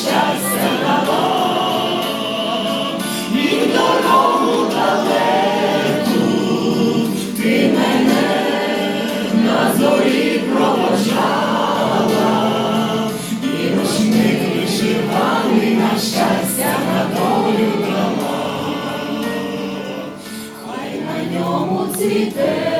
щастя дала, і в дорогу далеку ти мене на зорі проводжала, і рушник вишиваний на щастя на долю дала, хай на ньому цвіте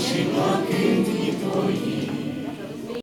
longe